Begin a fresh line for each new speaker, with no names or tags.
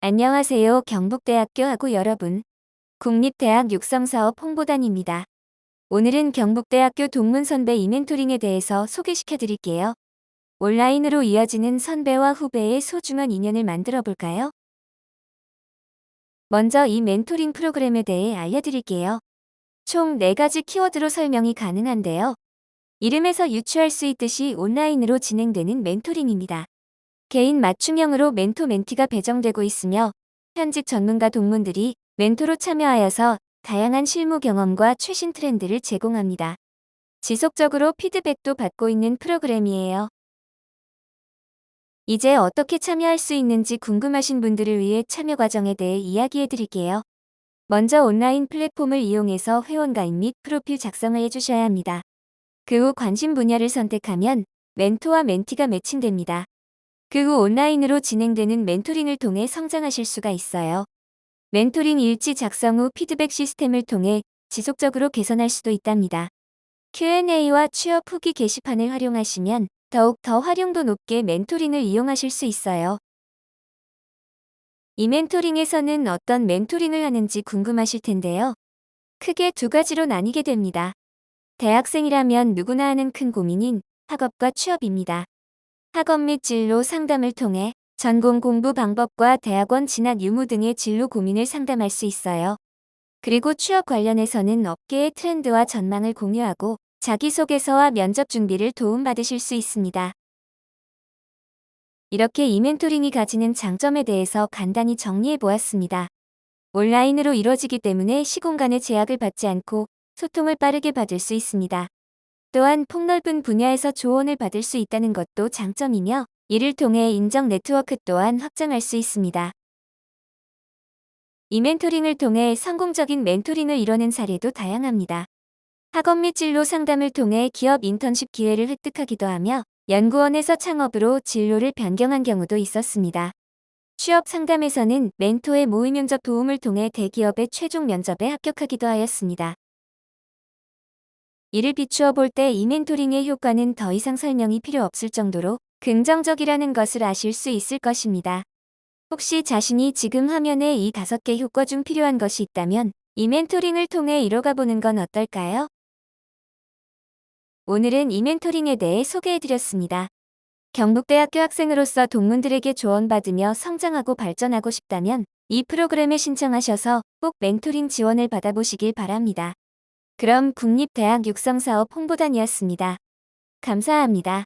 안녕하세요. 경북대학교 학우 여러분. 국립대학 육성사업 홍보단입니다. 오늘은 경북대학교 동문선배 이멘토링에 대해서 소개시켜 드릴게요. 온라인으로 이어지는 선배와 후배의 소중한 인연을 만들어 볼까요? 먼저 이 멘토링 프로그램에 대해 알려드릴게요. 총 4가지 키워드로 설명이 가능한데요. 이름에서 유추할 수 있듯이 온라인으로 진행되는 멘토링입니다. 개인 맞춤형으로 멘토 멘티가 배정되고 있으며 현직 전문가 동문들이 멘토로 참여하여서 다양한 실무 경험과 최신 트렌드를 제공합니다. 지속적으로 피드백도 받고 있는 프로그램이에요. 이제 어떻게 참여할 수 있는지 궁금하신 분들을 위해 참여 과정에 대해 이야기해 드릴게요. 먼저 온라인 플랫폼을 이용해서 회원가입 및 프로필 작성을 해주셔야 합니다. 그 후 관심 분야를 선택하면 멘토와 멘티가 매칭됩니다. 그 후 온라인으로 진행되는 멘토링을 통해 성장하실 수가 있어요. 멘토링 일지 작성 후 피드백 시스템을 통해 지속적으로 개선할 수도 있답니다. Q&A와 취업 후기 게시판을 활용하시면 더욱 더 활용도 높게 멘토링을 이용하실 수 있어요. 이 멘토링에서는 어떤 멘토링을 하는지 궁금하실 텐데요. 크게 두 가지로 나뉘게 됩니다. 대학생이라면 누구나 하는 큰 고민인 학업과 취업입니다. 학업 및 진로 상담을 통해 전공 공부 방법과 대학원 진학 유무 등의 진로 고민을 상담할 수 있어요. 그리고 취업 관련해서는 업계의 트렌드와 전망을 공유하고 자기소개서와 면접 준비를 도움받으실 수 있습니다. 이렇게 이멘토링이 가지는 장점에 대해서 간단히 정리해 보았습니다. 온라인으로 이루어지기 때문에 시공간의 제약을 받지 않고 소통을 빠르게 받을 수 있습니다. 또한 폭넓은 분야에서 조언을 받을 수 있다는 것도 장점이며 이를 통해 인정 네트워크 또한 확장할 수 있습니다. 이 멘토링을 통해 성공적인 멘토링을 이뤄낸 사례도 다양합니다. 학업 및 진로 상담을 통해 기업 인턴십 기회를 획득하기도 하며 연구원에서 창업으로 진로를 변경한 경우도 있었습니다. 취업 상담에서는 멘토의 모의 면접 도움을 통해 대기업의 최종 면접에 합격하기도 하였습니다. 이를 비추어 볼 때 이 멘토링의 효과는 더 이상 설명이 필요 없을 정도로 긍정적이라는 것을 아실 수 있을 것입니다. 혹시 자신이 지금 화면에 이 다섯 개 효과 중 필요한 것이 있다면 이 멘토링을 통해 이뤄가 보는 건 어떨까요? 오늘은 이 멘토링에 대해 소개해드렸습니다. 경북대학교 학생으로서 동문들에게 조언받으며 성장하고 발전하고 싶다면 이 프로그램에 신청하셔서 꼭 멘토링 지원을 받아보시길 바랍니다. 그럼 국립대학 육성사업 홍보단이었습니다. 감사합니다.